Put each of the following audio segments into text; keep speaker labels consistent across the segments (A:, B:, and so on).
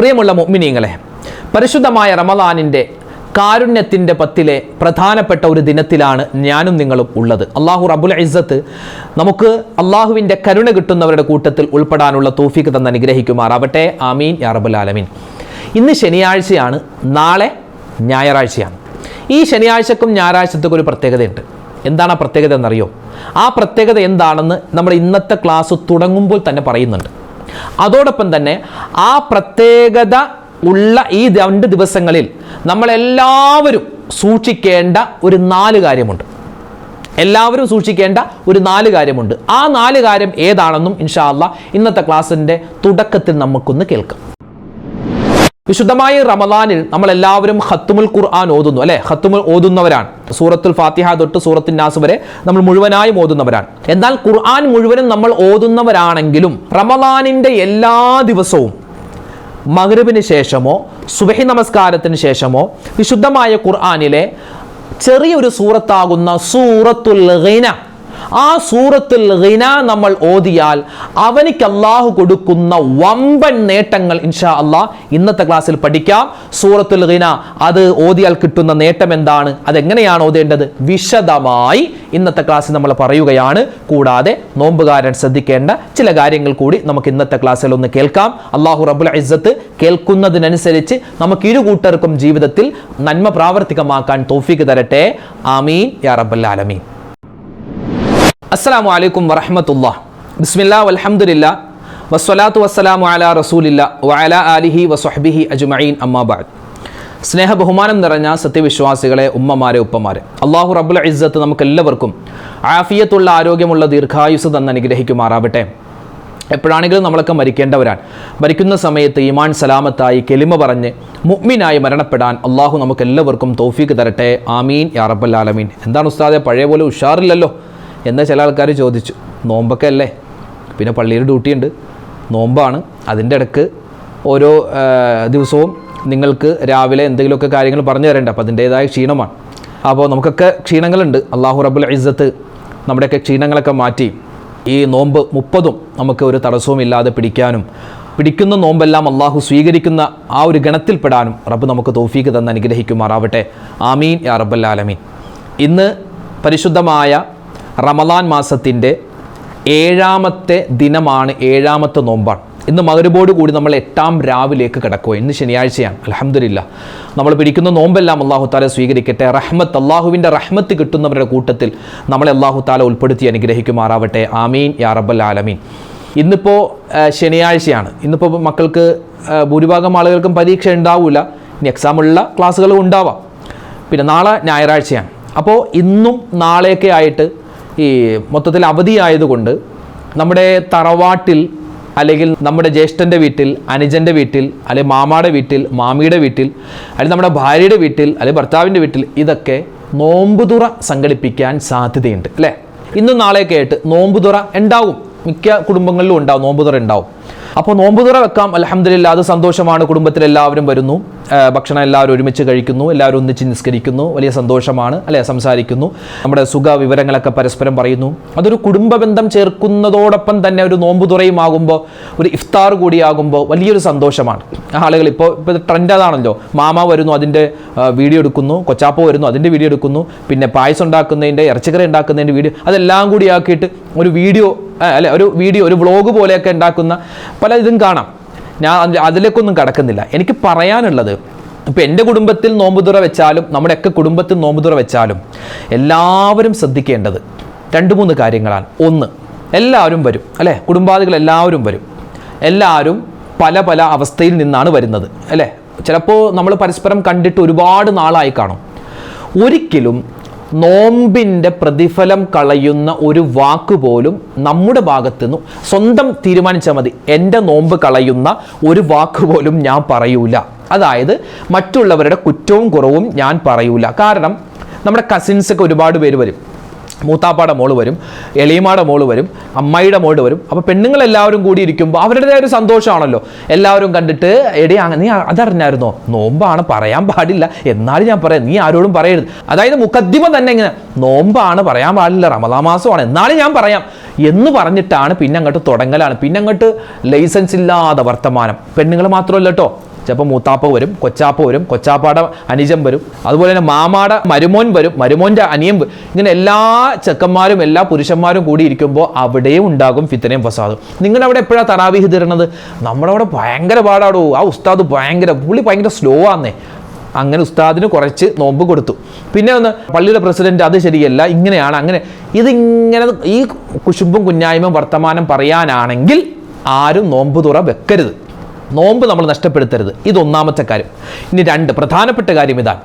A: പ്രിയമുള്ള മുഅ്മിനീങ്ങളെ പരിശുദ്ധമായ റമദാനിന്റെ കാരുണ്യത്തിന്റെ പത്തിലെ പ്രധാനപ്പെട്ട ഒരു ദിനത്തിലാണ് ഞാനും നിങ്ങളും ഉള്ളത്. അള്ളാഹു റബുൽ ഇസ്സത്ത് നമുക്ക് അള്ളാഹുവിന്റെ കരുണ കിട്ടുന്നവരുടെ കൂട്ടത്തിൽ ഉൾപ്പെടാനുള്ള തോഫിക്ക് തന്നെ അനുഗ്രഹിക്കുമാറാവട്ടെ. ആമീൻ. യാ റബുൽ ആലമീൻ. ഇന്ന് ശനിയാഴ്ചയാണ് നാളെ ഞായറാഴ്ചയാണ്. ഈ ശനിയാഴ്ചക്കും ഞായറാഴ്ചത്തേക്കും ഒരു പ്രത്യേകതയുണ്ട്. എന്താണ് ആ പ്രത്യേകത എന്നറിയോ? ആ പ്രത്യേകത എന്താണെന്ന് നമ്മൾ ഇന്നത്തെ ക്ലാസ് തുടങ്ങുമ്പോൾ തന്നെ പറയുന്നുണ്ട്. അതോടൊപ്പം തന്നെ ആ പ്രത്യേകത ഉള്ള ഈ രണ്ട് ദിവസങ്ങളിൽ നമ്മളെല്ലാവരും സൂക്ഷിക്കേണ്ട ഒരു നാല് കാര്യമുണ്ട്. എല്ലാവരും സൂക്ഷിക്കേണ്ട ഒരു നാല് കാര്യമുണ്ട്. ആ നാല് കാര്യം ഏതാണെന്നും ഇൻഷാല്ല ഇന്നത്തെ ക്ലാസ്സിന്റെ തുടക്കത്തിൽ നമുക്കൊന്ന് കേൾക്കാം. വിശുദ്ധമായ റമദാനിൽ നമ്മൾ എല്ലാവരും ഹത്തുമുൽ ഖുർആൻ ഓതുന്നു അല്ലെ? ഹത്തുമുൽ ഓതുന്നവരാണ്. സൂറത്തുൽ ഫാത്തിഹ തൊട്ട് സൂറത്തുൽ നാസ് വരെ നമ്മൾ മുഴുവനായും ഓതുന്നവരാണ്. എന്നാൽ ഖുർആൻ മുഴുവനും നമ്മൾ ഓതുന്നവരാണെങ്കിലും റമദാനിന്റെ എല്ലാ ദിവസവും മഗ്രിബിന് ശേഷമോ സുബഹി നമസ്കാരത്തിന് ശേഷമോ വിശുദ്ധമായ ഖുർആനിലെ ചെറിയൊരു സൂറത്താകുന്ന സൂറത്തുൽ ഗിന ആ സൂറത്തിൽ റിന നമ്മൾ ഓതിയാൽ അവനിക്ക് അള്ളാഹു കൊടുക്കുന്ന വമ്പൻ നേട്ടങ്ങൾ ഇൻഷാ അള്ളാഹ് ഇന്നത്തെ ക്ലാസ്സിൽ പഠിക്കാം. സൂറത്തുൽ റിന അത് ഓതിയാൽ കിട്ടുന്ന നേട്ടം എന്താണ്? അതെങ്ങനെയാണ് ഓതേണ്ടത്? വിശദമായി ഇന്നത്തെ ക്ലാസ്സിൽ നമ്മൾ പറയുകയാണ്. കൂടാതെ നോമ്പുകാരൻ ശ്രദ്ധിക്കേണ്ട ചില കാര്യങ്ങൾ കൂടി നമുക്ക് ഇന്നത്തെ ക്ലാസ്സിൽ ഒന്ന് കേൾക്കാം. അള്ളാഹു റബുൽ ഇസ്സത്ത് കേൾക്കുന്നതിനനുസരിച്ച് നമുക്ക് ഇരു കൂട്ടർക്കും ജീവിതത്തിൽ നന്മ പ്രാവർത്തികമാക്കാൻ തോഫിക്ക് തരട്ടെ. ആമീൻ. യാ റബ്ബൽ ആലമീൻ. അസ്സലാമു അലൈക്കും വറഹമത്തുള്ള. ബിസ്മില്ലാ വൽഹംദുലില്ലാ. വസ്സലാത്തു വസ്സലാമു അല റസൂലില്ല വഅല അലിഹി വസ്വഹ്ബിഹി അജ്മഈൻ അമ്മാബാദ് സ്നേഹ ബഹുമാനം നിറഞ്ഞ സത്യവിശ്വാസികളെ ഉമ്മമാരെ ഉപ്പമാരെ അള്ളാഹു റബ്ബുൽ ഇസ്സത്ത് നമുക്ക് എല്ലാവർക്കും ആഫിയത്തുള്ള ആരോഗ്യമുള്ള ദീർഘായുസ് തന്നെ അനുഗ്രഹിക്കുമാറാവട്ടെ. എപ്പോഴാണെങ്കിലും നമ്മളൊക്കെ മരിക്കേണ്ടവരാണ്. മരിക്കുന്ന സമയത്ത് ഈമാൻ സലാമത്തായി കെലിമ പറഞ്ഞ് മുഗ്മിനായി മരണപ്പെടാൻ അള്ളാഹു നമുക്ക് എല്ലാവർക്കും തോഫീക്ക് തരട്ടെ. ആമീൻ യാറബല്ലാലമീൻ എന്താണ് ഉസ്താദെ പഴയ പോലെ ഉഷാറില്ലല്ലോ? എന്ന് ചില ആൾക്കാർ ചോദിച്ചു. നോമ്പൊക്കെ അല്ലേ പിന്നെ പള്ളിയിൽ ഡ്യൂട്ടിയുണ്ട് നോമ്പാണ്. അതിന്റെ ഇടയ്ക്ക് ഓരോ ദിവസവും നിങ്ങൾക്ക് രാവിലെ എന്തെങ്കിലുമൊക്കെ കാര്യങ്ങൾ പറഞ്ഞു തരേണ്ട. അപ്പോൾ അതിന്റേതായ ക്ഷീണമാണ്. അപ്പോൾ നമുക്കൊക്കെ ക്ഷീണങ്ങളുണ്ട്. അള്ളാഹു റബുൽ ഇസ്സത്ത് നമ്മുടെയൊക്കെ ക്ഷീണങ്ങളൊക്കെ മാറ്റി. ഈ നോമ്പ് മുപ്പതും നമുക്ക് ഒരു തടസ്സവും ഇല്ലാതെ പിടിക്കാനും പിടിക്കുന്ന നോമ്പെല്ലാം അള്ളാഹു സ്വീകരിക്കുന്ന ആ ഒരു ഗണത്തിൽപ്പെടാനും റബ്ബ് നമുക്ക് തോഫീക്ക് തന്ന് അനുഗ്രഹിക്കുമാറാവട്ടെ. ആമീൻ യാ റബ്ബൽ ആലമീൻ. ഇന്ന് പരിശുദ്ധമായ റമദാൻ മാസത്തിന്റെ ഏഴാമത്തെ ദിനമാണ് ഏഴാമത്തെ നോമ്പാണ്. ഇന്ന് മകരബോട് കൂടി നമ്മൾ എട്ടാം രാവിലേക്ക് കിടക്കുക. ഇന്ന് ശനിയാഴ്ചയാണ്. അലഹമില്ല നമ്മൾ പിടിക്കുന്ന നോമ്പെല്ലാം അള്ളാഹു താല സ്വീകരിക്കട്ടെ. റഹ്മത്ത് അള്ളാഹുവിന്റെ റഹ്മത്ത് കിട്ടുന്നവരുടെ കൂട്ടത്തിൽ നമ്മളെ അള്ളാഹു താല ഉൾപ്പെടുത്തി അനുഗ്രഹിക്കുമാറാവട്ടെ. ആമീൻ. യാ റബ്ബൽ ആലമീൻ. ഇന്നിപ്പോൾ ശനിയാഴ്ചയാണ്. ഇന്നിപ്പോൾ മക്കൾക്ക് ഭൂരിഭാഗം ആളുകൾക്കും പരീക്ഷ ഉണ്ടാവില്ല ഇനി എക്സാമുള്ള ക്ലാസ്സുകളും ഉണ്ടാവാം. പിന്നെ നാളെ ഞായറാഴ്ചയാണ്. അപ്പോൾ ഇന്നും നാളെയൊക്കെ ആയിട്ട് ഈ മൊത്തത്തിൽ അവധിയായതുകൊണ്ട് നമ്മുടെ തറവാട്ടിൽ അല്ലെങ്കിൽ നമ്മുടെ ജ്യേഷ്ഠന്റെ വീട്ടിൽ അനുജന്റെ വീട്ടിൽ അല്ലെങ്കിൽ മാമാടെ വീട്ടിൽ മാമിയുടെ വീട്ടിൽ അല്ലെങ്കിൽ നമ്മുടെ ഭാര്യയുടെ വീട്ടിൽ അല്ലെങ്കിൽ ഭർത്താവിന്റെ വീട്ടിൽ ഇതൊക്കെ നോമ്പുതുറ സംഘടിപ്പിക്കാൻ സാധ്യതയുണ്ട് അല്ലേ? ഇന്നും നാളെയൊക്കെ ആയിട്ട് നോമ്പുതുറ ഉണ്ടാവും. മിക്ക കുടുംബങ്ങളിലും ഉണ്ടാവും നോമ്പുതുറ ഉണ്ടാവും. അപ്പോൾ നോമ്പുതുറ വെക്കാം അലഹമില്ല അത് സന്തോഷമാണ് കുടുംബത്തിൽ എല്ലാവരും വരുന്നു. ഭക്ഷണം എല്ലാവരും ഒരുമിച്ച് കഴിക്കുന്നു എല്ലാവരും ഒന്നിച്ച് നിസ്കരിക്കുന്നു വലിയ സന്തോഷമാണ് അല്ലെ? സംസാരിക്കുന്നു. നമ്മുടെ സുഖ വിവരങ്ങളൊക്കെ പരസ്പരം പറയുന്നു. അതൊരു കുടുംബ ബന്ധം ചേർക്കുന്നതോടൊപ്പം തന്നെ ഒരു നോമ്പുതുറയും ആകുമ്പോൾ ഒരു ഇഫ്താർ കൂടിയാകുമ്പോൾ വലിയൊരു സന്തോഷമാണ്. ആളുകൾ ഇപ്പോൾ ഇപ്പോൾ ട്രെൻഡ് അതാണല്ലോ. മാമ വരുന്നു അതിന്റെ വീഡിയോ എടുക്കുന്നു കൊച്ചാപ്പ വരുന്നു അതിന്റെ വീഡിയോ എടുക്കുന്നു. പിന്നെ പായസം ഉണ്ടാക്കുന്നതിന്റെ ഇറച്ചിക്കറി ഉണ്ടാക്കുന്നതിന്റെ വീഡിയോ അതെല്ലാം കൂടി ആക്കിയിട്ട് ഒരു വീഡിയോ അല്ലെ? ഒരു വീഡിയോ ഒരു വ്ളോഗ് പോലെയൊക്കെ ഉണ്ടാക്കുന്ന പല ഇതും കാണാം. ഞാൻ അതിലേക്കൊന്നും കടക്കുന്നില്ല. എനിക്ക് പറയാനുള്ളത് ഇപ്പം എന്റെ കുടുംബത്തിൽ നോമ്പുതുറ വെച്ചാലും നമ്മുടെയൊക്കെ കുടുംബത്തിൽ നോമ്പുതുറ വെച്ചാലും എല്ലാവരും ശ്രദ്ധിക്കേണ്ടത് രണ്ട് മൂന്ന് കാര്യങ്ങളാണ്. ഒന്ന് എല്ലാവരും വരും അല്ലേ? കുടുംബാദികൾ എല്ലാവരും വരും. എല്ലാവരും പല പല അവസ്ഥയിൽ നിന്നാണ് വരുന്നത് അല്ലേ? ചിലപ്പോൾ നമ്മൾ പരസ്പരം കണ്ടിട്ട് ഒരുപാട് നാളായി കാണും. ഒരിക്കലും നോമ്പിന്റെ പ്രതിഫലം കളയുന്ന ഒരു വാക്ക് പോലും നമ്മുടെ ഭാഗത്തു നിന്നും സ്വന്തം തീരുമാനിച്ചാൽ മതി. എന്റെ നോമ്പ് കളയുന്ന ഒരു വാക്ക് പോലും ഞാൻ പറയൂല. അതായത് മറ്റുള്ളവരുടെ കുറ്റവും കുറവും ഞാൻ പറയൂല. കാരണം നമ്മുടെ കസിൻസൊക്കെ ഒരുപാട് പേര് വരും. മൂത്താപ്പാടെ മോൾ വരും എളിയമാടെ മോൾ വരും അമ്മായിയുടെ മോൾ വരും. അപ്പോൾ പെണ്ണുങ്ങളെല്ലാവരും കൂടി ഇരിക്കുമ്പോൾ അവരുടേതായ ഒരു സന്തോഷമാണല്ലോ. എല്ലാവരും കണ്ടിട്ട് എടി നീ അതറിഞ്ഞായിരുന്നോ? നോമ്പാണ് പറയാൻ പാടില്ല. എന്നാലും ഞാൻ പറയാം നീ ആരോടും പറയരുത്. അതായത് മുഖദ്ദിമ തന്നെ ഇങ്ങനെ നോമ്പാണ് പറയാൻ പാടില്ല റമദാ മാസമാണ്. എന്നാലും ഞാൻ പറയാം. എന്ന് പറഞ്ഞിട്ടാണ് പിന്നെ അങ്ങോട്ട് തുടങ്ങലാണ്. പിന്നെ അങ്ങോട്ട് ലൈസൻസ് ഇല്ലാതെ വർത്തമാനം. പെണ്ണുങ്ങൾ മാത്രമല്ല കേട്ടോ ചിലപ്പോൾ മൂത്താപ്പ വരും കൊച്ചാപ്പ വരും കൊച്ചാപ്പാടെ അനുജൻ വരും. അതുപോലെ തന്നെ മാമാടെ മരുമോൻ വരും മരുമോന്റെ അനിയം ഇങ്ങനെ എല്ലാ ചെക്കന്മാരും എല്ലാ പുരുഷന്മാരും കൂടി ഇരിക്കുമ്പോൾ അവിടെയും ഉണ്ടാകും ഫിത്തനയും ഫസാദും. നിങ്ങളുടെ അവിടെ എപ്പോഴാണ് തറാവീഹ് തരുന്നത് നമ്മളവിടെ ഭയങ്കര പാടാടോ. ആ ഉസ്താദ് ഭയങ്കര പുള്ളി ഭയങ്കര സ്ലോ ആന്നേ. അങ്ങനെ ഉസ്താദിന് കുറച്ച് നോമ്പ് കൊടുത്തു. പിന്നെ ഒന്ന് പള്ളിയുടെ പ്രസിഡന്റ് അത് ശരിയല്ല ഇങ്ങനെയാണ് അങ്ങനെ. ഇതിങ്ങനെ ഈ കുശുമ്പും കുഞ്ഞായ്മയും വർത്തമാനം പറയാനാണെങ്കിൽ ആരും നോമ്പ് തുറ വെക്കരുത്. നോമ്പ് നമ്മൾ നഷ്ടപ്പെടുത്തരുത്. ഇതൊന്നാമത്തെ കാര്യം. ഇനി രണ്ട് പ്രധാനപ്പെട്ട കാര്യം ഇതാണ്.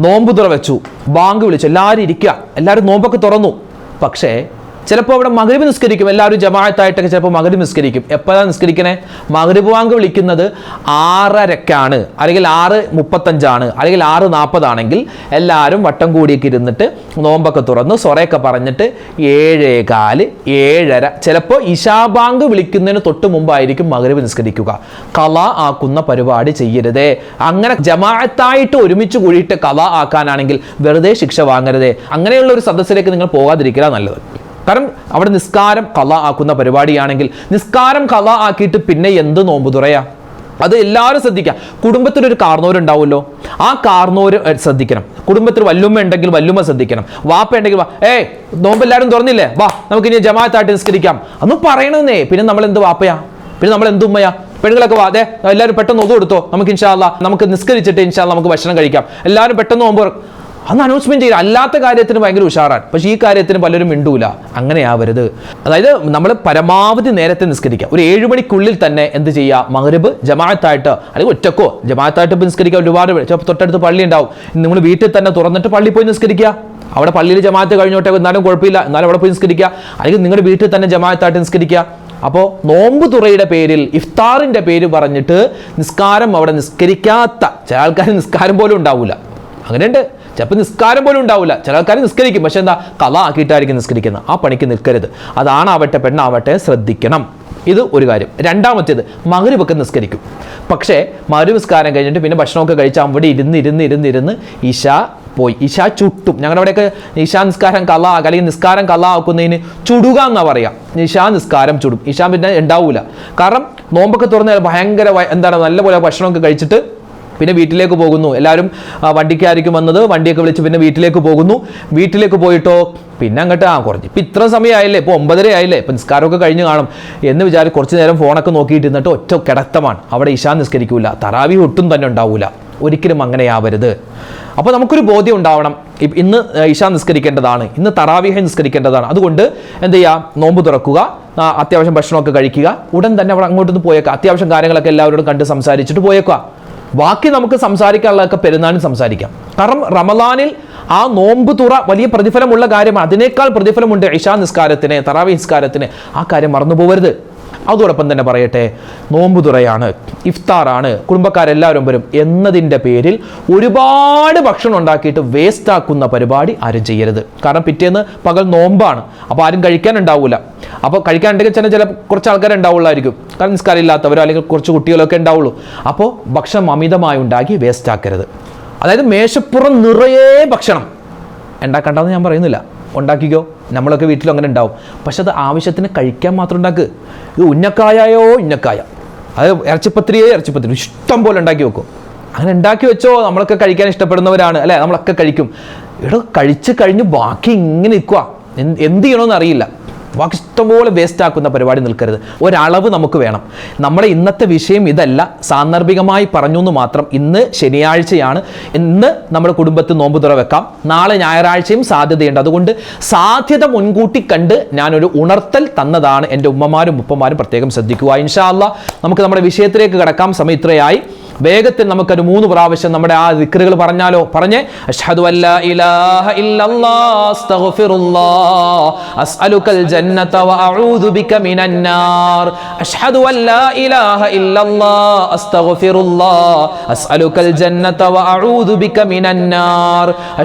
A: നോമ്പ് തുറ വെച്ചു ബാങ്ക് വിളിച്ചു. എല്ലാവരും ഇരിക്കുക. എല്ലാവരും നോമ്പൊക്കെ തുറന്നു. പക്ഷേ ചിലപ്പോൾ അവിടെ മകരീബ് നിസ്കരിക്കും. എല്ലാവരും ജമാഅത്തായിട്ടൊക്കെ ചിലപ്പോൾ മകരീബ് നിസ്കരിക്കും. എപ്പോഴാണ് നിസ്കരിക്കണേ? മകരീബ് വാങ്ക് വിളിക്കുന്നത് ആറരക്കാണ്. അല്ലെങ്കിൽ ആറ് മുപ്പത്തഞ്ചാണ്. അല്ലെങ്കിൽ ആറ് നാൽപ്പതാണെങ്കിൽ എല്ലാവരും വട്ടം കൂടിയൊക്കെ ഇരുന്നിട്ട് നോമ്പൊക്കെ തുറന്ന് സൊറയൊക്കെ പറഞ്ഞിട്ട് ഏഴേകാൽ ഏഴര. ചിലപ്പോൾ ഇഷാബാങ്ക് വിളിക്കുന്നതിന് തൊട്ട് മുമ്പായിരിക്കും മകരീബ് നിസ്കരിക്കുക. കല ആക്കുന്ന പരിപാടി ചെയ്യരുതേ. അങ്ങനെ ജമാഅത്തായിട്ട് ഒരുമിച്ച് കൂടിയിട്ട് കല ആക്കാനാണെങ്കിൽ വെറുതെ ശിക്ഷ വാങ്ങരുതേ. അങ്ങനെയുള്ള ഒരു സദസ്സിലേക്ക് നിങ്ങൾ പോകാതിരിക്കുക നല്ലത്. കാരണം അവിടെ നിസ്കാരം കല ആക്കുന്ന പരിപാടിയാണെങ്കിൽ നിസ്കാരം കല ആക്കിയിട്ട് പിന്നെ എന്ത് നോമ്പ് തുറയാ? അത് എല്ലാവരും ശ്രദ്ധിക്കുക കുടുംബത്തിലൊരു കാർന്നോരുണ്ടാവുമല്ലോ ആ കാർന്നോര് ശ്രദ്ധിക്കണം. കുടുംബത്തിൽ വല്ലുമ്മ ഉണ്ടെങ്കിൽ വല്ലുമ്മ ശ്രദ്ധിക്കണം. വാപ്പ ഉണ്ടെങ്കിൽ വാ ഏ നോമ്പ് എല്ലാവരും തുറന്നില്ലേ? വാ നമുക്ക് ഇനി ജമാഅത്തായിട്ട് നിസ്കരിക്കാം. അന്ന് പറയണമെന്നേ പിന്നെ നമ്മൾ എന്ത് വാപ്പയാ? പിന്നെ നമ്മൾ എന്ത് ഉമ്മയാ? പെണ്ണുങ്ങളൊക്കെ വാ അതെ എല്ലാവരും പെട്ടെന്ന് ഒതു കൊടുത്തോ. നമുക്ക് ഇൻഷാല്ല നമുക്ക് നിസ്കരിച്ചിട്ട് ഇൻഷാല്ല നമുക്ക് ഭക്ഷണം കഴിക്കാം. എല്ലാവരും പെട്ടെന്ന് നോമ്പ് അന്ന് അനൗൺസ്മെന്റ് ചെയ്യില്ല അല്ലാത്ത കാര്യത്തിന് ഭയങ്കര ഉഷാറാണ്. പക്ഷേ ഈ കാര്യത്തിന് പലരും മിണ്ടൂല. അങ്ങനെയാവരുത് അതായത് നമ്മൾ പരമാവധി നേരത്തെ നിസ്കരിക്കുക. ഒരു ഏഴ് മണിക്കുള്ളിൽ തന്നെ എന്ത് ചെയ്യുക? മകരബ് ജമാഅത്തായിട്ട് അല്ലെങ്കിൽ ഒറ്റക്കോ? ജമാഅത്തായിട്ട് നിസ്കരിക്കുക ഒരുപാട് തൊട്ടടുത്ത് പള്ളി ഉണ്ടാവും. നിങ്ങൾ വീട്ടിൽ തന്നെ തുറന്നിട്ട് പള്ളി പോയി നിസ്കരിക്കുക. അവിടെ പള്ളിയിൽ ജമാഅത്ത് കഴിഞ്ഞോട്ടെ എന്നാലും കുഴപ്പമില്ല. എന്നാലും അവിടെ പോയി നിസ്കരിക്കുക. അല്ലെങ്കിൽ നിങ്ങളുടെ വീട്ടിൽ തന്നെ ജമാഅത്തായിട്ട് നിസ്കരിക്കുക. അപ്പോൾ നോമ്പ് തുറയുടെ പേരിൽ ഇഫ്താറിന്റെ പേര് പറഞ്ഞിട്ട് നിസ്കാരം അവിടെ നിസ്കരിക്കാത്ത ചില ആൾക്കാർ നിസ്കാരം പോലും ഉണ്ടാവില്ല അങ്ങനെയുണ്ട്. ചിലപ്പോൾ നിസ്കാരം പോലും ഉണ്ടാവില്ല. ചില ആൾക്കാർ നിസ്കരിക്കും. പക്ഷെ എന്താ? കഥ ആക്കിയിട്ടായിരിക്കും നിസ്കരിക്കുന്നത്. ആ പണിക്ക് നിൽക്കരുത്. അതാണാവട്ടെ പെണ്ണാവട്ടെ ശ്രദ്ധിക്കണം. ഇത് ഒരു കാര്യം. രണ്ടാമത്തേത് മകരുവൊക്കെ നിസ്കരിക്കും. പക്ഷേ മകരു നിസ്കാരം കഴിഞ്ഞിട്ട് പിന്നെ ഭക്ഷണമൊക്കെ കഴിച്ച് അവിടെ ഇരുന്ന് ഇരുന്ന് ഇരുന്ന് ഇരുന്ന് ഇഷ പോയി. ഇഷ ചുട്ടും. ഞങ്ങളുടെ അവിടെയൊക്കെ ഇഷാ നിസ്കാരം കല അല്ലെങ്കിൽ നിസ്കാരം കല ആക്കുന്നതിന് ചുടുക എന്നാ പറയാം. ഇഷാ നിസ്കാരം ചുടും. ഇഷാ പിന്നെ ഉണ്ടാവില്ല കാരണം നോമ്പൊക്കെ തുറന്നാൽ ഭയങ്കര എന്താണ്? നല്ലപോലെ ഭക്ഷണമൊക്കെ കഴിച്ചിട്ട് പിന്നെ വീട്ടിലേക്ക് പോകുന്നു. എല്ലാവരും വണ്ടിക്കായിരിക്കും വന്നത്. വണ്ടിയൊക്കെ വിളിച്ച് പിന്നെ വീട്ടിലേക്ക് പോകുന്നു. വീട്ടിലേക്ക് പോയിട്ടോ പിന്നെ അങ്ങോട്ട് ആ കുറച്ച് ഇപ്പം ഇത്ര സമയമായില്ലേ ഇപ്പോൾ ഒമ്പതര ആയില്ലേ? ഇപ്പം നിസ്കാരമൊക്കെ കഴിഞ്ഞ് കാണും. എന്ന് വിചാരിച്ച് കുറച്ച് നേരം ഫോണൊക്കെ നോക്കിയിട്ട് ഇരുന്നിട്ട് ഒറ്റ കിടത്തമാണ്. അവിടെ ഇഷാ നിസ്കരിക്കൂല. തറാവി ഒട്ടും തന്നെ ഉണ്ടാവില്ല ഒരിക്കലും അങ്ങനെയാവരുത് അപ്പോൾ നമുക്കൊരു ബോധ്യം ഉണ്ടാവണം. ഇന്ന് ഇഷാ നിസ്കരിക്കേണ്ടതാണ്. ഇന്ന് തറാവിഹ നിസ്കരിക്കേണ്ടതാണ്. അതുകൊണ്ട് എന്ത് ചെയ്യുക നോമ്പ് തുറക്കുക അത്യാവശ്യം ഭക്ഷണമൊക്കെ കഴിക്കുക. ഉടൻ തന്നെ അവിടെ അങ്ങോട്ടൊന്ന് പോയേക്കുക. അത്യാവശ്യം കാര്യങ്ങളൊക്കെ എല്ലാവരോടും കണ്ട് സംസാരിച്ചിട്ട് പോയേക്കുക. ബാക്കി നമുക്ക് സംസാരിക്കാനുള്ളതൊക്കെ പെരുന്നാളിന് സംസാരിക്കാം. കാരണം റമദാനിൽ ആ നോമ്പ് തുറ വലിയ പ്രതിഫലമുള്ള കാര്യമാണ്. അതിനേക്കാൾ പ്രതിഫലമുണ്ട് ഇഷാ നിസ്കാരത്തിന് തറാവി നിസ്കാരത്തിന്. ആ കാര്യം മറന്നു പോകരുത് അതോടൊപ്പം തന്നെ പറയട്ടെ നോമ്പ് തുറയാണ് ഇഫ്താറാണ് കുടുംബക്കാരെല്ലാവരും വരും എന്നതിന്റെ പേരിൽ ഒരുപാട് ഭക്ഷണം ഉണ്ടാക്കിയിട്ട് വേസ്റ്റ് ആക്കുന്ന പരിപാടി ആരും ചെയ്യരുത്. കാരണം പിറ്റേന്ന് പകൽ നോമ്പാണ് അപ്പോൾ ആരും കഴിക്കാനുണ്ടാവില്ല അപ്പോൾ കഴിക്കാനുണ്ടെങ്കിൽ ചില ചില കുറച്ച് ആൾക്കാർ ഉണ്ടാവുള്ളായിരിക്കും. കാരണം നിസ്കാരം ഇല്ലാത്തവരോ അല്ലെങ്കിൽ കുറച്ച് കുട്ടികളൊക്കെ ഉണ്ടാവുള്ളൂ. അപ്പോൾ ഭക്ഷണം അമിതമായി ഉണ്ടാക്കി വേസ്റ്റ് ആക്കരുത്. അതായത് മേശപ്പുറം നിറയെ ഭക്ഷണം. ഉണ്ടാക്കണ്ടെന്ന് ഞാൻ പറയുന്നില്ല. ഉണ്ടാക്കിക്കോ. നമ്മളൊക്കെ വീട്ടിലും അങ്ങനെ ഉണ്ടാവും. പക്ഷെ അത് ആവശ്യത്തിന് കഴിക്കാൻ മാത്രം ഉണ്ടാക്ക്. ഇത് ഉന്നക്കായോ ഉന്നക്കായ. അത് ഇറച്ചിപ്പത്തിരിയോ ഇറച്ചിപ്പത്തിരി. ഇഷ്ടം പോലെ ഉണ്ടാക്കി വെക്കും. അങ്ങനെ ഉണ്ടാക്കി വെച്ചോ നമ്മളൊക്കെ കഴിക്കാൻ ഇഷ്ടപ്പെടുന്നവരാണ്. അല്ലേ? നമ്മളൊക്കെ കഴിക്കും. ഇവിടെ കഴിച്ച് കഴിഞ്ഞ് ബാക്കി ഇങ്ങനെ നിൽക്കുക എന്ത് ചെയ്യണമെന്ന് അറിയില്ല. ബാക്കി ഇഷ്ടംപോലെ വേസ്റ്റ് ആക്കുന്ന പരിപാടി നിൽക്കരുത്. ഒരളവ് നമുക്ക് വേണം. നമ്മുടെ ഇന്നത്തെ വിഷയം ഇതല്ല. സാന്ദർഭികമായി പറഞ്ഞു എന്ന് മാത്രം ഇന്ന് ശനിയാഴ്ചയാണ്. ഇന്ന് നമ്മുടെ കുടുംബത്തിൽ നോമ്പ് തുറ വെക്കാം. നാളെ ഞായറാഴ്ചയും സാധ്യതയുണ്ട്. അതുകൊണ്ട് സാധ്യത മുൻകൂട്ടി കണ്ട് ഞാനൊരു ഉണർത്തൽ തന്നതാണ് എന്റെ ഉമ്മമാരും ഉപ്പമാരും പ്രത്യേകം ശ്രദ്ധിക്കുക. ഇൻഷാ അല്ലാ നമുക്ക് നമ്മുടെ വിഷയത്തിലേക്ക് കടക്കാം. സമയം ഇത്രയായി. വേഗത്തിൽ നമുക്കൊരു മൂന്ന് പ്രാവശ്യം നമ്മുടെ ആ ദിക്കറുകൾ പറഞ്ഞാലോ? പറഞ്ഞ് അഷ്ഹദു അല്ലാ ഇല്ലല്ലാഹ് അസ്തഗ്ഫിറുല്ലാഹ് അസ്അലുകൽ ജന്നത വഅഊദു ബിക മിനൻ അഷ്ഹദു അല്ലാ ഇല്ലല്ലാഹ് അസ്തഗ്ഫിറുല്ലാഹ് അസ്അലുകൽ ജന്നത വഅഊദു ബിക മിനൻ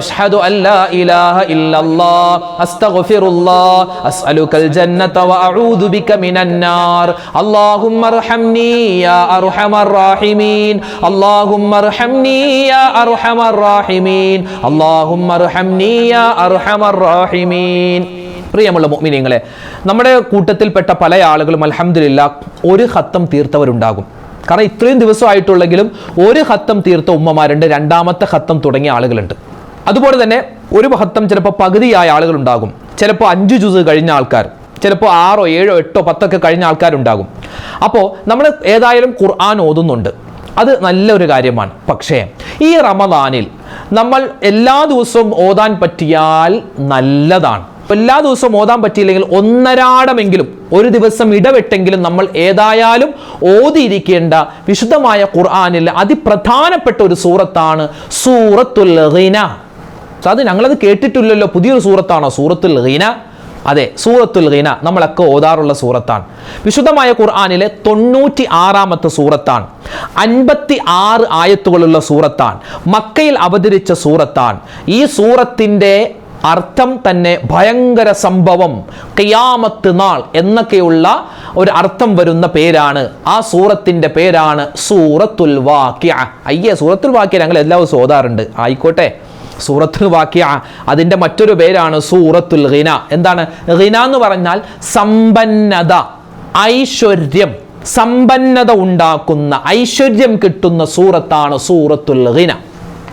A: അഷ്ഹദു അല്ലാ ഇലാഹ ഇല്ലല്ലാഹ് അസ്തഗ്ഫിറുല്ലാഹ് അസ്അലുകൽ ജന്നത വഅഊദു ബിക മിനൻ നാർ യാ അർഹമർ റാഹിമീൻ اللهم ارحمني يا ارحم الراحمين اللهم ارحمني يا ارحم الراحمين പ്രിയമുള്ള മുഅ്മിനീങ്ങളെ നമ്മുടെ കൂട്ടത്തിൽപ്പെട്ട പല ആളുകളും അൽഹംദുലില്ലാ ഒരു ഹത്തം തീർത്തവരുണ്ടാകും കാരണം ഇത്രയും ദിവസമായിട്ടുള്ളെങ്കിലും ഒരു ഹത്തം തീർത്ത ഉമ്മമാരുണ്ട് രണ്ടാമത്തെ ഹത്തം തുടങ്ങിയ ആളുകളുണ്ട് അതുപോലെ തന്നെ ഒരു ഹത്തം ചിലപ്പോൾ പകുതിയായ ആളുകളുണ്ടാകും ചിലപ്പോൾ അഞ്ച് ജുസ് കഴിഞ്ഞ ആൾക്കാർ ചിലപ്പോൾ ആറോ ഏഴോ എട്ടോ പത്തൊക്കെ കഴിഞ്ഞ ആൾക്കാരുണ്ടാകും അപ്പോൾ നമ്മൾ ഏതായാലും ഖുർആൻ ഓതുന്നുണ്ട് അത് നല്ലൊരു കാര്യമാണ്. പക്ഷേ ഈ റമദാനിൽ നമ്മൾ എല്ലാ ദിവസവും ഓതാൻ പറ്റിയാൽ നല്ലതാണ്. എല്ലാ ദിവസവും ഓതാൻ പറ്റിയില്ലെങ്കിൽ ഒന്നരാടമെങ്കിലും ഒരു ദിവസം ഇടവിട്ടെങ്കിലും നമ്മൾ ഏതായാലും ഓതിയിരിക്കേണ്ട വിശുദ്ധമായ ഖുർആനിൽ അതിപ്രധാനപ്പെട്ട ഒരു സൂറത്താണ് സൂറത്തുൽ റീന അത് ഞങ്ങളത് കേട്ടിട്ടില്ലല്ലോ പുതിയൊരു സൂറത്താണോ സൂറത്തുൽ ഖിന അതെ സൂറത്തുൽ ഖീന നമ്മളൊക്കെ ഓതാറുള്ള സൂറത്താണ്. വിശുദ്ധമായ ഖുർആാനിലെ തൊണ്ണൂറ്റി ആറാമത്തെ സൂറത്താണ്. അൻപത്തി ആറ് ആയത്തുകളുള്ള സൂറത്താണ്. മക്കയിൽ അവതരിച്ച സൂറത്താണ്. ഈ സൂറത്തിന്റെ അർത്ഥം തന്നെ ഭയങ്കര സംഭവം കയ്യാമത്ത് നാൾ എന്നൊക്കെയുള്ള ഒരു അർത്ഥം വരുന്ന പേരാണ്. ആ സൂറത്തിന്റെ പേരാണ് സൂറത്തുൽ വാക്യ അയ്യേ സൂറത്തുൽ വാക്യ ഞങ്ങൾ എല്ലാ ദിവസവും ഓതാറുണ്ട്. ആയിക്കോട്ടെ. സൂറത്തുൽ വാക്യ അതിന്റെ മറ്റൊരു പേരാണ് സൂറത്തുൽ ഖിന എന്താണ്? ഖിന എന്ന് പറഞ്ഞാൽ സമ്പന്നത ഐശ്വര്യം സമ്പന്നത ഉണ്ടാക്കുന്ന ഐശ്വര്യം കിട്ടുന്ന സൂറത്താണ് സൂറത്തുൽ ഖിന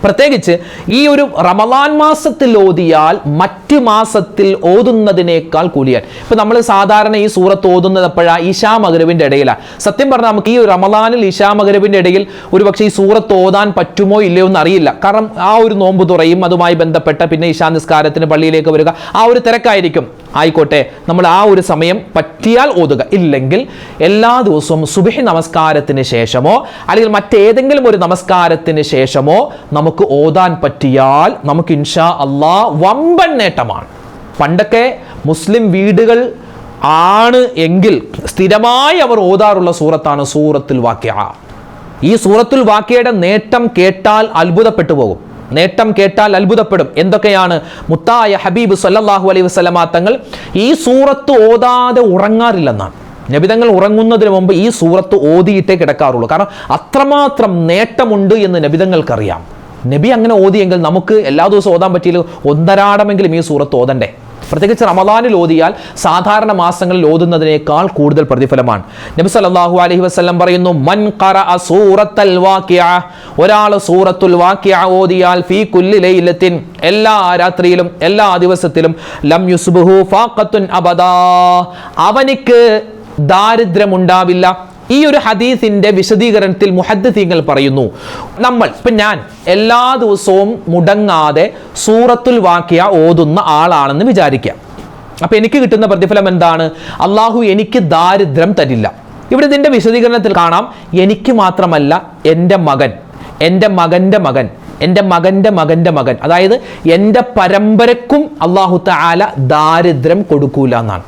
A: പ്രത്യേകിച്ച് ഈ ഒരു റമദാൻ മാസത്തിൽ ഓതിയാൽ മറ്റ് മാസത്തിൽ ഓതുന്നതിനേക്കാൾ കൂലിയാൻ ഇപ്പം നമ്മൾ സാധാരണ ഈ സൂറത്ത് ഓതുന്നത് എപ്പോഴാണ് ഇഷാ മകരവിന്റെ ഇടയിലാണ് സത്യം പറഞ്ഞാൽ നമുക്ക് ഈ റമദാനിൽ ഇഷാ മകരവിന്റെ ഇടയിൽ ഒരു പക്ഷേ ഈ സൂറത്ത് ഓതാൻ പറ്റുമോ ഇല്ലയോ എന്ന് അറിയില്ല. കാരണം ആ ഒരു നോമ്പ് തുറയും അതുമായി ബന്ധപ്പെട്ട പിന്നെ ഇഷാ നിസ്കാരത്തിന് പള്ളിയിലേക്ക് വരിക ആ ഒരു തിരക്കായിരിക്കും. ആയിക്കോട്ടെ നമ്മൾ ആ ഒരു സമയം പറ്റിയാൽ ഓതുക. ഇല്ലെങ്കിൽ എല്ലാ ദിവസവും സുബിഹ് നമസ്കാരത്തിന് ശേഷമോ അല്ലെങ്കിൽ മറ്റേതെങ്കിലും ഒരു നമസ്കാരത്തിന് ശേഷമോ നമുക്ക് ഓതാൻ പറ്റിയാൽ നമുക്ക് ഇൻഷാ അള്ളാ വമ്പൻ നേട്ടമാണ്. പണ്ടൊക്കെ മുസ്ലിം വീടുകൾ ആണ് എങ്കിൽ സ്ഥിരമായി അവർ ഓതാറുള്ള സൂറത്താണ് സൂറത്തുൽ വാക്യ. ഈ സൂറത്തുൽ വാക്യയുടെ നേട്ടം കേട്ടാൽ അത്ഭുതപ്പെട്ടു പോകും. നേട്ടം കേട്ടാൽ അത്ഭുതപ്പെടും. എന്തൊക്കെയാണ്? മുത്തായ ഹബീബ് സല്ലാഹു അലൈഹി വസല്ലമ തങ്ങൾ ഈ സൂറത്ത് ഓതാതെ ഉറങ്ങാറില്ലെന്നാണ്. നബിതങ്ങൾ ഉറങ്ങുന്നതിന് മുമ്പ് ഈ സൂറത്ത് ഓതിയിട്ടേ കിടക്കാറുള്ളൂ. കാരണം അത്രമാത്രം നേട്ടമുണ്ട് എന്ന് നബിതങ്ങൾക്കറിയാം. നബി അങ്ങനെ ഓതിയെങ്കിൽ നമുക്ക് എല്ലാ ദിവസവും ഓതാൻ പറ്റിയില്ല. ഒന്നരാടമെങ്കിലും ഈ സൂറത്ത് ഓതണ്ടേ? പ്രത്യേകിച്ച് റമദാനിൽ ഓതിയാൽ സാധാരണ മാസങ്ങളിൽ ഓതുന്നതിനേക്കാൾ കൂടുതൽ പ്രതിഫലമാണ്. നബി സല്ലല്ലാഹു അലൈഹി വസല്ലം പറയുന്നു മൻ ഖറഅ സൂറത്തൽ വാഖിഅ. ഒരാൾ സൂറത്തുൽ വാഖിഅ ഓതിയാൽ ഫീ കുല്ലി ലൈലത്തിൻ എല്ലാ രാത്രിയിലും എല്ലാ ദിവസത്തിലും ലം യുസ്ബുഹു ഫാഖത്തുൻ അബദാ. അവനിക്ക് ദാരിദ്ര്യം ഉണ്ടാവില്ല ഈ ഒരു ഹദീസിന്റെ വിശദീകരണത്തിൽ മുഹദ്ദീങ്ങൾ പറയുന്നു നമ്മൾ ഇപ്പം ഞാൻ എല്ലാ ദിവസവും മുടങ്ങാതെ സൂറത്തുൽ വാക്യ ഓതുന്ന ആളാണെന്ന് വിചാരിക്കാം അപ്പം എനിക്ക് കിട്ടുന്ന പ്രതിഫലം എന്താണ്? അള്ളാഹു എനിക്ക് ദാരിദ്ര്യം തരില്ല. ഇവിടെ ഇതിന്റെ വിശദീകരണത്തിൽ കാണാം എനിക്ക് മാത്രമല്ല എന്റെ മകൻ എന്റെ മകന്റെ മകൻ എന്റെ മകന്റെ മകന്റെ മകൻ. അതായത് എന്റെ പരമ്പരക്കും അള്ളാഹു താല ദാരിദ്ര്യം കൊടുക്കൂല എന്നാണ്.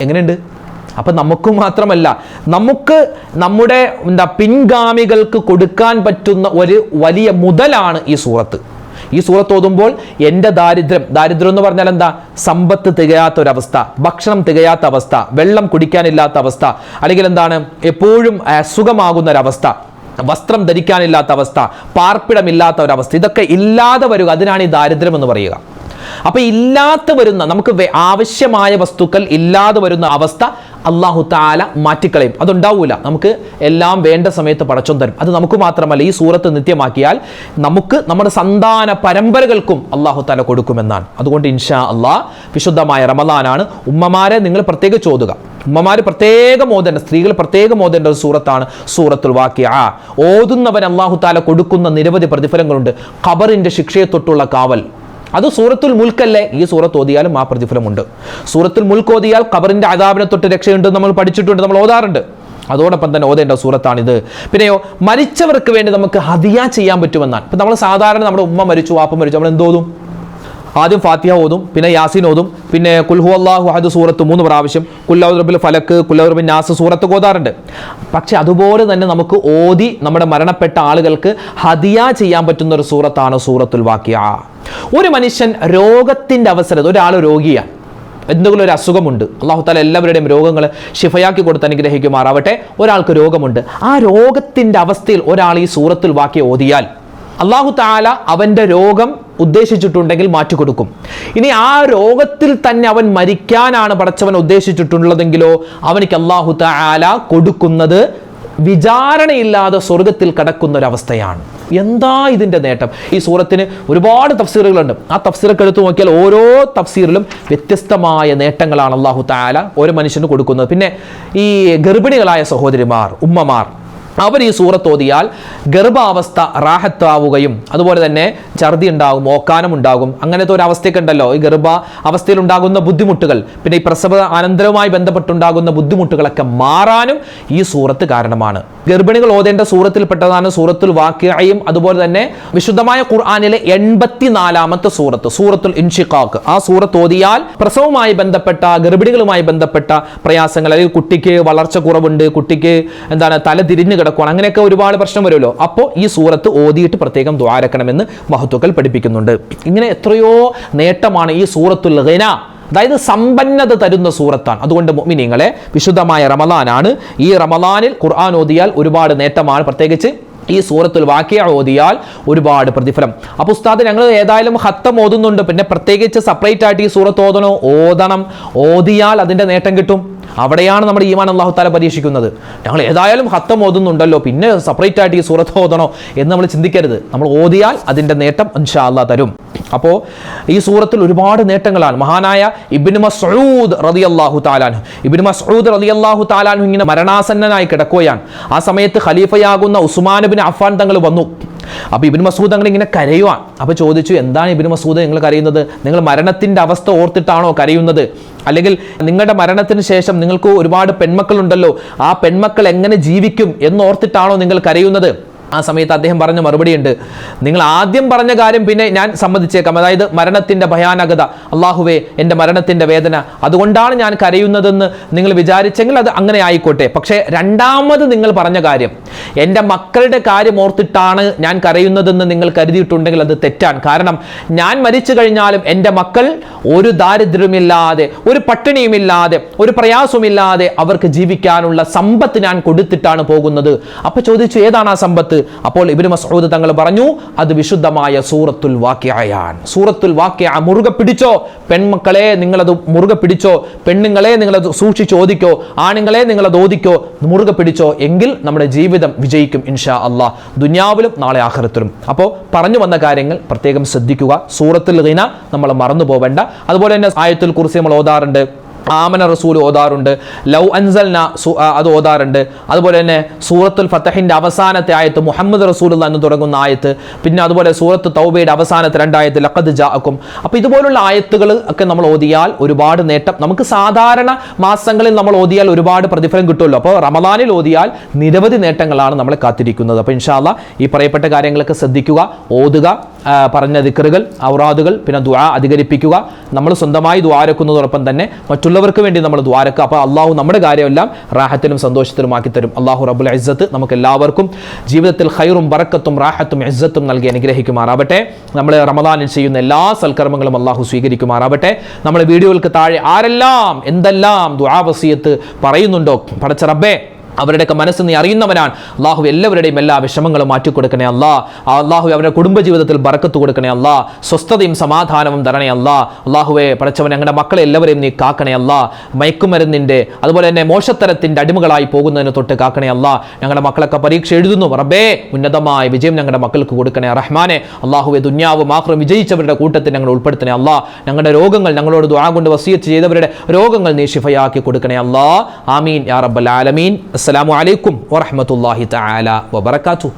A: എങ്ങനെയുണ്ട്? അപ്പം നമുക്ക് മാത്രമല്ല നമുക്ക് നമ്മുടെ എന്താ പിൻഗാമികൾക്ക് കൊടുക്കാൻ പറ്റുന്ന ഒരു വലിയ മുതലാണ് ഈ സൂറത്ത്. ഈ സൂറത്ത് ഓതുമ്പോൾ എന്റെ ദാരിദ്ര്യം ദാരിദ്ര്യം എന്ന് പറഞ്ഞാൽ എന്താ? സമ്പത്ത് തികയാത്ത ഒരവസ്ഥ ഭക്ഷണം തികയാത്ത അവസ്ഥ വെള്ളം കുടിക്കാനില്ലാത്ത അവസ്ഥ അല്ലെങ്കിൽ എന്താണ്? എപ്പോഴും അസുഖമാകുന്ന ഒരവസ്ഥ വസ്ത്രം ധരിക്കാനില്ലാത്ത അവസ്ഥ പാർപ്പിടമില്ലാത്ത ഒരവസ്ഥ ഇതൊക്കെ ഇല്ലാതെ വരിക അതിനാണ് ഈ ദാരിദ്ര്യം എന്ന് പറയുക. അപ്പൊ ഇല്ലാത്ത വരുന്ന നമുക്ക് ആവശ്യമായ വസ്തുക്കൾ ഇല്ലാതെ വരുന്ന അവസ്ഥ അള്ളാഹു താല മാറ്റിക്കളയും. അതുണ്ടാവൂല. നമുക്ക് എല്ലാം വേണ്ട സമയത്ത് പടച്ചോൻ തരും. അത് നമുക്ക് മാത്രമല്ല ഈ സൂറത്ത് നിത്യമാക്കിയാൽ നമുക്ക് നമ്മുടെ സന്താന പരമ്പരകൾക്കും അള്ളാഹു താല കൊടുക്കുമെന്നാണ്. അതുകൊണ്ട് ഇൻഷാ അള്ളാഹ് വിശുദ്ധമായ റമദാനാണ്. ഉമ്മമാരെ നിങ്ങൾ പ്രത്യേകം ചോദുക. ഉമ്മമാർ പ്രത്യേകം ഓതേണ്ട സ്ത്രീകൾ പ്രത്യേകം ഓതേണ്ട ഒരു സൂറത്താണ് സൂറത്തുൽ വാക്യ ഓതുന്നവൻ അള്ളാഹു താല കൊടുക്കുന്ന നിരവധി പ്രതിഫലങ്ങളുണ്ട്. ഖബറിന്റെ ശിക്ഷയെ തൊട്ടുള്ള കാവൽ. അത് സൂറത്തുൽ മുൽക്കല്ലേ ഈ സൂറത്ത് ഓതിയാലും ആ പ്രതിഫലമുണ്ട്. സൂറത്തുൽ മുൽക്ക് ഓതിയാൽ ഖബറിന്റെ അതാപിനെ തൊട്ട് രക്ഷയുണ്ട് നമ്മൾ പഠിച്ചിട്ടുണ്ട് നമ്മൾ ഓതാറുണ്ട്. അതോടൊപ്പം തന്നെ ഓതേണ്ട സൂറത്താണിത്. പിന്നെയോ മരിച്ചവർക്ക് വേണ്ടി നമുക്ക് ഹദിയ ചെയ്യാൻ പറ്റുമെന്നാണ് ഇപ്പം നമ്മൾ സാധാരണ നമ്മുടെ ഉമ്മ മരിച്ചു വാപ്പ മരിച്ചു നമ്മൾ എന്തോതും? ആദ്യം ഫാത്തിഹ ഓതും പിന്നെ യാസീൻ ഓതും പിന്നെ കുൽഹു അള്ളാഹു അഹദ് സൂറത്ത് മൂന്ന് പ്രാവശ്യം കുല്ലൗറബിൽ ഫലക്ക് കുല്ലൗറബിൻ നാസ് സൂറത്ത് ഓതാറുണ്ട്. പക്ഷെ അതുപോലെ തന്നെ നമുക്ക് ഓതി നമ്മുടെ മരണപ്പെട്ട ആളുകൾക്ക് ഹദിയ ചെയ്യാൻ പറ്റുന്ന ഒരു സൂറത്താണ് സൂറത്തുൽ വാക്യ ഒരു മനുഷ്യൻ രോഗത്തിന്റെ അവസരത്തിൽ ഒരാൾ രോഗിയാണ്. എന്തെങ്കിലും ഒരു അസുഖമുണ്ട് അള്ളാഹു താല എല്ലാവരുടെയും രോഗങ്ങൾ ശിഫയാക്കി കൊടുത്ത് അനുഗ്രഹിക്കുമാറാവട്ടെ. ഒരാൾക്ക് രോഗമുണ്ട് ആ രോഗത്തിന്റെ അവസ്ഥയിൽ ഒരാൾ ഈ സൂറത്തിൽ വാക്കി ഓതിയാൽ അള്ളാഹു താല അവന്റെ രോഗം ഉദ്ദേശിച്ചിട്ടുണ്ടെങ്കിൽ മാറ്റിക്കൊടുക്കും. ഇനി ആ രോഗത്തിൽ തന്നെ അവൻ മരിക്കാനാണ് പടച്ചവൻ ഉദ്ദേശിച്ചിട്ടുള്ളതെങ്കിലോ അവനിക്ക് അള്ളാഹു താല കൊടുക്കുന്നത് വിചാരണയില്ലാതെ സ്വർഗത്തിൽ കടക്കുന്ന ഒരവസ്ഥയാണ് എന്താ ഇതിന്റെ നേട്ടം? ഈ സൂറത്തിന് ഒരുപാട് തഫ്സീറുകളുണ്ട്. ആ തഫ്സീറൊക്കെ എടുത്തു നോക്കിയാൽ ഓരോ തഫ്സീറിലും വ്യത്യസ്തമായ നേട്ടങ്ങളാണ് അള്ളാഹു താല ഓരോ മനുഷ്യന് കൊടുക്കുന്നത്. പിന്നെ ഈ ഗർഭിണികളായ സഹോദരിമാർ ഉമ്മമാർ അവർ ഈ സൂറത്ത് ഓതിയാൽ ഗർഭാവസ്ഥ റാഹത്താവുകയും അതുപോലെ തന്നെ ഛർദി ഉണ്ടാകും ഓക്കാനം ഉണ്ടാകും. അങ്ങനത്തെ ഒരു അവസ്ഥയൊക്കെ ഉണ്ടല്ലോ. ഈ ഗർഭ അവസ്ഥയിൽ ഉണ്ടാകുന്ന ബുദ്ധിമുട്ടുകൾ പിന്നെ ഈ പ്രസവ അനന്തരവുമായി ബന്ധപ്പെട്ടുണ്ടാകുന്ന ബുദ്ധിമുട്ടുകളൊക്കെ മാറാനും ഈ സൂറത്ത് കാരണമാണ്. ഗർഭിണികൾ ഓതേണ്ട സൂറത്തിൽപ്പെട്ടതാണ് സൂറത്തുൽ വാക്യയും അതുപോലെ തന്നെ വിശുദ്ധമായ ഖുർആാനിലെ എൺപത്തിനാലാമത്തെ സൂറത്ത് സൂറത്തുൽ ഇൻഷിഖാക്ക് ആ സൂറത്ത് ഓതിയാൽ പ്രസവവുമായി ബന്ധപ്പെട്ട ഗർഭിണികളുമായി ബന്ധപ്പെട്ട പ്രയാസങ്ങൾ അല്ലെങ്കിൽ കുട്ടിക്ക് വളർച്ച കുറവുണ്ട് കുട്ടിക്ക് എന്താണ് തല തിരിഞ്ഞു കിടക്കുകയാണ് അങ്ങനെയൊക്കെ ഒരുപാട് പ്രശ്നം വരുമല്ലോ. അപ്പോൾ ഈ സൂറത്ത് ഓതിയിട്ട് പ്രത്യേകം ദ്വാരക്കണമെന്ന് മഹത്വക്കൾ പഠിപ്പിക്കുന്നുണ്ട്. ഇങ്ങനെ എത്രയോ നേട്ടമാണ് ഈ സൂറത്തുൽ ഖിന അതായത് സമ്പന്നത തരുന്ന സൂറത്താണ്. അതുകൊണ്ട് മുഅ്മിനീങ്ങളെ വിശുദ്ധമായ റമലാനാണ് ഈ റമലാനിൽ ഖുർആൻ ഓതിയാൽ ഒരുപാട് നേട്ടമാണ്. പ്രത്യേകിച്ച് ഈ സൂറത്തുൽ വാക്യ ഓതിയാൽ ഒരുപാട് പ്രതിഫലം. അപ്പോൾ ഉസ്താദ് ഞങ്ങൾ ഏതായാലും ഹത്തം ഓതുന്നുണ്ട്. പിന്നെ പ്രത്യേകിച്ച് സെപ്പറേറ്റ് ആയിട്ട് ഈ സൂറത്ത് ഓതണോ? ഓതണം. ഓതിയാൽ അതിന്റെ നേട്ടം കിട്ടും. അവിടെയാണ് നമ്മുടെ ഈമാൻ അള്ളാഹു താല പരീക്ഷിക്കുന്നത്. ഞങ്ങൾ ഏതായാലും ഹത്തം ഓതുന്നുണ്ടല്ലോ. പിന്നെ സെപ്പറേറ്റ് ആയിട്ട് ഈ സൂറത്ത് ഓതണോ എന്ന് നമ്മൾ ചിന്തിക്കരുത്. നമ്മൾ ഓതിയാൽ അതിന്റെ നേട്ടം ഇൻഷാ അള്ളാഹ് തരും. അപ്പോൾ ഈ സൂറത്തിൽ ഒരുപാട് നേട്ടങ്ങളാണ്. മഹാനായ ഇബിൻ മസൂദ് റതി അള്ളാഹു താലാനു ഇബിൻ മസൂദ് റതി അള്ളാഹു താലാനു ഇങ്ങനെ മരണാസന്നനായി കിടക്കുകയാണ്. ആ സമയത്ത് ഖലീഫയാകുന്ന ഉസ്മാൻ ബിൻ അഫ്ഫാൻ തങ്ങൾ വന്നു. അപ്പോൾ ഇബിൻ മസൂദ് അങ്ങനെ ഇങ്ങനെ കരയുവാൻ അപ്പോൾ ചോദിച്ചു എന്താണ് ഇബിൻ മസൂദ് നിങ്ങൾ കരയുന്നത്? നിങ്ങൾ മരണത്തിന്റെ അവസ്ഥ ഓർത്തിട്ടാണോ കരയുന്നത്? അല്ലെങ്കിൽ നിങ്ങളുടെ മരണത്തിന് ശേഷം നിങ്ങൾക്ക് ഒരുപാട് പെൺമക്കളുണ്ടല്ലോ. ആ പെൺമക്കൾ എങ്ങനെ ജീവിക്കും എന്നോർത്തിട്ടാണോ നിങ്ങൾ കരയുന്നത് ആ സമയത്ത് അദ്ദേഹം പറഞ്ഞ മറുപടിയുണ്ട്. നിങ്ങൾ ആദ്യം പറഞ്ഞ കാര്യം പിന്നെ ഞാൻ സമ്മതിച്ചേക്കാം. അതായത് മരണത്തിന്റെ ഭയാനകത. അള്ളാഹുവേ എന്റെ മരണത്തിന്റെ വേദന. അതുകൊണ്ടാണ് ഞാൻ കരയുന്നതെന്ന് നിങ്ങൾ വിചാരിച്ചെങ്കിൽ അത് അങ്ങനെ ആയിക്കോട്ടെ. പക്ഷേ രണ്ടാമത് നിങ്ങൾ പറഞ്ഞ കാര്യം എന്റെ മക്കളുടെ കാര്യം ഓർത്തിട്ടാണ് ഞാൻ കരയുന്നതെന്ന് നിങ്ങൾ കരുതിയിട്ടുണ്ടെങ്കിൽ അത് തെറ്റാണ്. കാരണം ഞാൻ മരിച്ചു കഴിഞ്ഞാലും എന്റെ മക്കൾ ഒരു ദാരിദ്ര്യമില്ലാതെ ഒരു പട്ടിണിയുമില്ലാതെ ഒരു പ്രയാസമില്ലാതെ അവർക്ക് ജീവിക്കാനുള്ള സമ്പത്ത് ഞാൻ കൊടുത്തിട്ടാണ് പോകുന്നത്. അപ്പൊ ചോദിച്ചു ഏതാണ് ആ സമ്പത്ത്? അപ്പോൾ ഇബിന് മസൂദ് തങ്ങൾ പറഞ്ഞു അത് വിശുദ്ധമായ സൂറത്തുൽ വാക്യായാൻ സൂറത്തുൽ വാക്യ മുറുകെ പിടിച്ചോ പെൺമക്കളെ നിങ്ങളത് മുറുകെ പിടിച്ചോ പെണ്ണുങ്ങളെ നിങ്ങളത് സൂക്ഷിച്ച് ഓദിക്കോ ആണുങ്ങളെ നിങ്ങളത് ഓദിക്കോ മുറുകെ പിടിച്ചോ എങ്കിൽ നമ്മുടെ ജീവിതം വിജയിക്കും ഇൻഷാ അള്ളാഹ് ദുന്യാവിലും നാളെ ആഹ്റത്തിലും അപ്പോൾ പറഞ്ഞു വന്ന കാര്യങ്ങൾ പ്രത്യേകം ശ്രദ്ധിക്കുക. സൂറത്തുൽ ഗീന നമ്മൾ മറന്നു പോവേണ്ട അതുപോലെ തന്നെ ആയത്തുൽ കുറിച്ച് നമ്മൾ ഓതാറുണ്ട് ആമന റസൂൽ ഓതാറുണ്ട്. ലൗ അൻസൽന അത് ഓതാറുണ്ട്. അതുപോലെ തന്നെ സൂറത്തുൽ ഫത്തഹിന്റെ അവസാനത്തെ ആയത്ത് മുഹമ്മദ് റസൂൽ എന്ന് തുടങ്ങുന്ന ആയത്ത്. പിന്നെ അതുപോലെ സൂറത്ത് തൗബയുടെ അവസാനത്തെ രണ്ടായത്ത് ലഖദ് ജാക്കും അപ്പോൾ ഇതുപോലുള്ള ആയത്തുകൾ ഒക്കെ നമ്മൾ ഓതിയാൽ ഒരുപാട് നേട്ടം. നമുക്ക് സാധാരണ മാസങ്ങളിൽ നമ്മൾ ഓതിയാൽ ഒരുപാട് പ്രതിഫലം കിട്ടുമല്ലോ. അപ്പോൾ റമദാനിൽ ഓതിയാൽ നിരവധി നേട്ടങ്ങളാണ് നമ്മളെ കാത്തിരിക്കുന്നത്. അപ്പോൾ ഇൻഷാല്ല ഈ പറയപ്പെട്ട കാര്യങ്ങളൊക്കെ ശ്രദ്ധിക്കുക ഓതുക പറഞ്ഞ ദിക്കറുകൾ ഔറാദുകൾ പിന്നെ ദ്വാ അധികരിപ്പിക്കുക. നമ്മൾ സ്വന്തമായി ദ്വാരക്കുന്നതോടൊപ്പം തന്നെ മറ്റുള്ളവർക്ക് വേണ്ടി നമ്മൾ ദ്വാരക്കുക അപ്പോൾ അള്ളാഹു നമ്മുടെ കാര്യമെല്ലാം റാഹത്തിലും സന്തോഷത്തിലും ആക്കി തരും. അള്ളാഹു റബുൽ ഇസ്സത്ത് നമുക്ക് എല്ലാവർക്കും ജീവിതത്തിൽ ഹൈറും ബറക്കത്തും റാഹത്തും ഇസ്സത്തും നൽകി അനുഗ്രഹിക്കുമാറാവട്ടെ. നമ്മൾ റമദാനിൽ ചെയ്യുന്ന എല്ലാ സൽക്കർമ്മങ്ങളും അള്ളാഹു സ്വീകരിക്കുമാറാവട്ടെ. നമ്മുടെ വീഡിയോകൾക്ക് താഴെ ആരെല്ലാം എന്തെല്ലാം ദ്വാവസീയത്ത് പറയുന്നുണ്ടോ? പടച്ച റബ്ബേ അവരുടെയൊക്കെ മനസ്സ് നീ അറിയുന്നവനാണ്. അള്ളാഹു എല്ലാവരുടെയും എല്ലാ വിഷമങ്ങളും മാറ്റിക്കൊടുക്കണേ അല്ലാ. അള്ളാഹു അവരുടെ കുടുംബജീവിതത്തിൽ ബറക്കത്ത് കൊടുക്കണേ അല്ലാ. സ്വസ്ഥതയും സമാധാനവും തരണേ അല്ലാ. അള്ളാഹുവെ പടച്ചവൻ ഞങ്ങളുടെ മക്കളെ എല്ലാവരെയും നീ കാക്കണേ അല്ലാ. മയക്കുമരുന്നിന്റെ അതുപോലെ തന്നെ മോശത്തരത്തിന്റെ അടിമകളായി പോകുന്നതിന് തൊട്ട് കാക്കണേ അല്ലാ. ഞങ്ങളുടെ മക്കളൊക്കെ പരീക്ഷ എഴുതുന്നു. റബ്ബേ ഉന്നതമായ വിജയം ഞങ്ങളുടെ മക്കൾക്ക് കൊടുക്കണേ റഹ്മാനെ. അള്ളാഹുവെ ദുന്യാവ് മാത്രം വിജയിച്ചവരുടെ കൂട്ടത്തിൽ ഞങ്ങൾ ഉൾപ്പെടുത്തണേ അല്ലാ. ഞങ്ങളുടെ രോഗങ്ങൾ ഞങ്ങളോട് ദ്വാ കൊണ്ട് വസീയത്ത് ചെയ്തവരുടെ രോഗങ്ങൾ നീ ഷിഫയാക്കി കൊടുക്കണേ അല്ലാ. ആമീൻ. യാ റബ്ബൽ ആലമീൻ. അസ്സലാമു അലൈക്കും വറഹ്മത്തുള്ളാഹി തആല വബറകാതുഹു.